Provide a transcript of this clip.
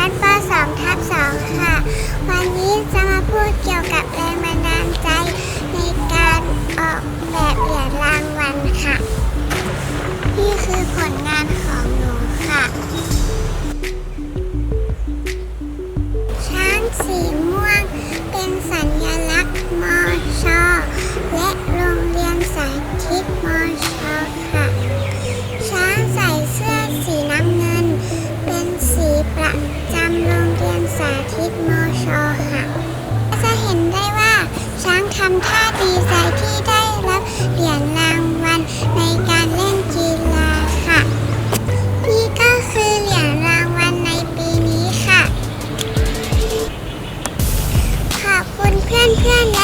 ชั้นป .2 ทับ2ค่ะ วันนี้จะมาพูดเกี่ยวกับ ดมอชค่ะ จะเห็นได้ว่าช้างทำท่าดีใจที่ได้รับเหรียญรางวัลในการเล่นกีฬาค่ะ นี่ก็คือเหรียญรางวัลในปีนี้ค่ะ ขอบคุณเพื่อนๆ